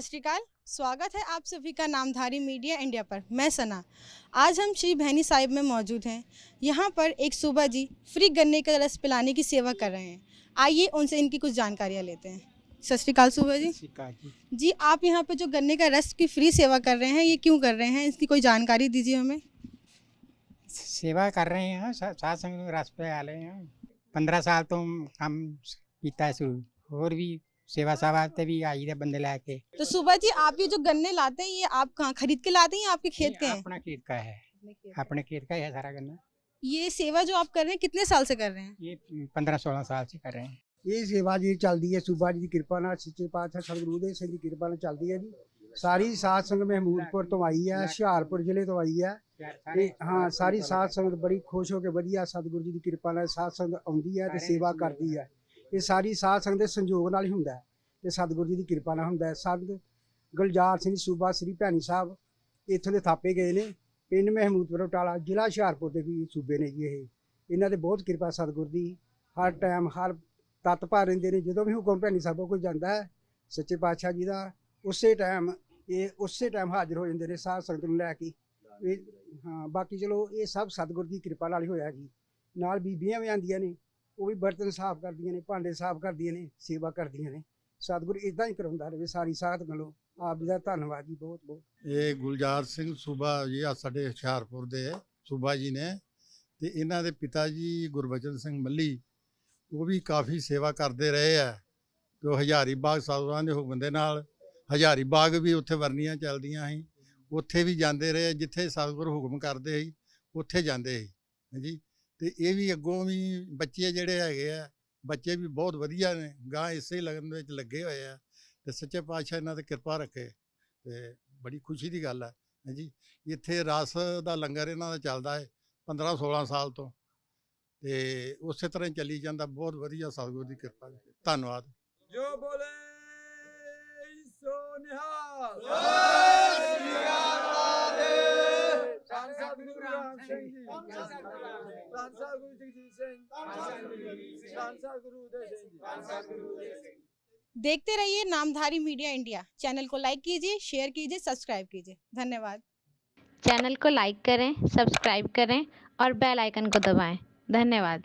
सत श्रीकाल स्वागत है आप सभी का नामधारी मीडिया इंडिया पर। मैं सना। आज हम श्री भैनी साहिब में मौजूद हैं। यहाँ पर एक सुबह जी फ्री गन्ने का रस पिलाने की सेवा कर रहे हैं। आइए उनसे इनकी कुछ जानकारियाँ लेते हैं। सत श्रीकाल सुबह जी। जी। जी आप यहाँ पर जो गन्ने का रस की फ्री सेवा कर रहे हैं ये क्यों कर रहे हैं? इसकी कोई जानकारी दीजिए हमें। सेवा कर रहे हैं सा- साथ संग रस पे आले हैं। पंद्रह साल तो हम ਕੀਤਾ है शुरू। और भी सेवा सेवा ते भी आई दे बंदे लेके तो सुबह जी आप ये जो गन्ने लाते हैं ये आप कहाँ खरीद के लाते हैं या आपके खेत के ये हैं अपना खेत का है अपने खेत का ही है सारा गन्ना ये सेवा जो आप कर रहे हैं कितने साल से कर रहे हैं ये पंद्रह सोलह साल से कर रहे हैं ਇਹ ਸੇਵਾ ਜੀ ਚੱਲਦੀ ਹੈ ਸੂਬਾ ਜੀ ਦੀ ਕਿਰਪਾ ਨਾਲ ਸੱਚੇ ਪਾਤਸ਼ਾਹ ਸਤਿਗੁਰੂ ਦੇ ਸਿੰਘ ਦੀ ਕਿਰਪਾ ਨਾਲ ਚੱਲਦੀ ਹੈ ਜੀ ਸਾਰੀ ਸਾਧ ਸੰਗਤ ਮਹਿਮੂਦਪੁਰ ਤੋਂ ਆਈ ਹੈ ਹੁਸ਼ਿਆਰਪੁਰ ਜ਼ਿਲ੍ਹੇ ਤੋਂ ਆਈ ਹੈ ਤੇ ਹਾਂ ਸਾਰੀ ਸਾਧ ਸੰਗਤ ਬੜੀ ਖੁਸ਼ ਹੋ ਕੇ ਵਧੀਆ ਸਤਿਗੁਰੂ ਜੀ ਦੀ ਕਿਰਪਾ ਨਾਲ ਸਾਧ ਸੰਗਤ ਆਉਂਦੀ ਹੈ ਤੇ ਸੇਵਾ ਕਰਦੀ ਹੈ ਇਹ ਸਾਰੀ ਸਾਧ ਸੰਗਤ ਦੇ ਸੰਯੋਗ ਨਾਲ ਹੀ ਹੁੰਦਾ ਹੈ ਤੇ ਸਤਿਗੁਰੂ ਜੀ ਦੀ ਕਿਰਪਾ ਨਾਲ ਹੁੰਦਾ ਹੈ। ਸੰਤ ਗੁਲਜ਼ਾਰ ਸਿੰਘ ਸੂਬਾ ਸ੍ਰੀ ਭੈਣੀ ਸਾਹਿਬ ਇੱਥੋਂ ਦੇ ਥਾਪੇ ਗਏ ਨੇ, ਪਿੰਡ ਮਹਿਮੂਦਪੁਰ ਬਟਾਲਾ, ਜ਼ਿਲ੍ਹਾ ਹੁਸ਼ਿਆਰਪੁਰ ਦੇ ਵੀ ਸੂਬੇ ਨੇ ਜੀ ਇਹ। ਇਹਨਾਂ ਦੇ ਬਹੁਤ ਕਿਰਪਾ ਸਤਿਗੁਰ ਦੀ, ਹਰ ਟਾਈਮ, ਹਰ ਤਤ ਭਰ ਰਹਿੰਦੇ ਨੇ, ਜਦੋਂ ਵੀ ਹੁਕਮ ਭੈਣੀ ਸਾਹਿਬੋਂ ਕੋਈ ਜਾਂਦਾ ਹੈ, ਸੱਚੇ ਪਾਤਸ਼ਾਹ ਜੀ ਦਾ, ਉਸੇ ਟਾਈਮ ਇਹ, ਉਸੇ ਟਾਈਮ ਹਾਜ਼ਰ ਹੋ ਜਾਂਦੇ ਨੇ ਸਾਧ ਸੰਗਤ ਨੂੰ ਲੈ ਕੇ। ਇਹ, ਹਾਂ, ਬਾਕੀ ਚਲੋ, ਇਹ ਸਭ ਸਤਿਗੁਰ ਦੀ ਕਿਰਪਾ ਨਾਲ ਹੀ ਹੋਇਆ ਜੀ। ਨਾਲ ਬੀਬੀਆਂ ਵੀ ਆਉਂਦੀਆਂ ਨੇ ਉਹ ਵੀ ਬਰਤਨ ਸਾਫ਼ ਕਰਦੀਆਂ ਨੇ, ਭਾਂਡੇ ਸਾਫ਼ ਕਰਦੀਆਂ ਨੇ, ਸੇਵਾ ਕਰਦੀਆਂ ਨੇ। ਸਤਿਗੁਰ ਇਦਾਂ ਹੀ ਕਰਾਉਂਦਾ ਰਹੇ, ਸਾਰੀ ਸਾਧ ਵੱਲੋਂ ਆਪ ਜੀ ਦਾ ਧੰਨਵਾਦ ਜੀ ਬਹੁਤ ਬਹੁਤ। ਇਹ ਗੁਲਜ਼ਾਰ ਸਿੰਘ ਸੂਬਾ ਜੀ ਆ ਸਾਡੇ ਹੁਸ਼ਿਆਰਪੁਰ ਦੇ ਸੂਬਾ ਜੀ ਨੇ ਤੇ ਇਹਨਾਂ ਦੇ ਪਿਤਾ ਜੀ ਗੁਰਬਚਨ ਸਿੰਘ ਮੱਲੀ, ਉਹ ਵੀ ਕਾਫੀ ਸੇਵਾ ਕਰਦੇ ਰਹੇ ਆ। ਤੇ ਉਹ ਹਜ਼ਾਰੀ ਬਾਗ ਸਾਧੂਆਂ ਦੇ ਹੁਕਮ ਦੇ ਨਾਲ, ਹਜ਼ਾਰੀ ਬਾਗ ਵੀ ਉੱਥੇ ਵਰਨੀਆਂ ਚੱਲਦੀਆਂ ਸੀ। ਉੱਥੇ ਵੀ ਜਾਂਦੇ ਰਹੇ, ਜਿੱਥੇ ਸਤਿਗੁਰ ਹੁਕਮ ਕਰਦੇ ਸੀ, ਉੱਥੇ ਜਾਂਦੇ ਸੀ। ਹਾਂਜੀ। ਤੇ ਇਹ ਵੀ ਅੱਗੋਂ ਵੀ ਬੱਚੇ ਜਿਹੜੇ ਹੈਗੇ ਆ, ਬੱਚੇ ਵੀ ਬਹੁਤ ਵਧੀਆ ਨੇ ਗਾਂ ਇਸੇ ਲਗਨ ਵਿੱਚ ਲੱਗੇ ਹੋਏ ਆ ਤੇ ਸੱਚੇ ਪਾਤਸ਼ਾਹ ਇਹਨਾਂ ਤੇ ਕਿਰਪਾ ਰੱਖੇ ਤੇ ਬੜੀ ਖੁਸ਼ੀ ਦੀ ਗੱਲ ਹੈ ਹਾਂਜੀ ਇੱਥੇ ਰਸ ਦਾ ਲੰਗਰ ਇਹਨਾਂ ਦਾ ਚੱਲਦਾ ਹੈ 15 16 ਸਾਲ ਤੋਂ ਤੇ ਉਸੇ ਤਰ੍ਹਾਂ ਹੀ ਚੱਲੀ ਜਾਂਦਾ, ਬਹੁਤ ਵਧੀਆ ਸਤਿਗੁਰ ਦੀ ਕਿਰਪਾ ਜੀ। ਧੰਨਵਾਦ। ਜੋ ਬੋਲੇ ਧੰਨ ਸਤਿਗੁਰੂ ਰਾਮ ਸਿੰਘ ਜੀ ਧੰਨ ਸਤਿਗੁਰੂ ਜਗਜੀਤ ਸਿੰਘ ਧੰਨ ਸਤਿਗੁਰੂ ਉਦੈ ਸਿੰਘ ਜੀ देखते रहिए नामधारी मीडिया इंडिया चैनल को लाइक कीजिए शेयर कीजिए सब्सक्राइब कीजिए धन्यवाद चैनल को लाइक करें सब्सक्राइब करें और बेल आइकन को दबाएं धन्यवाद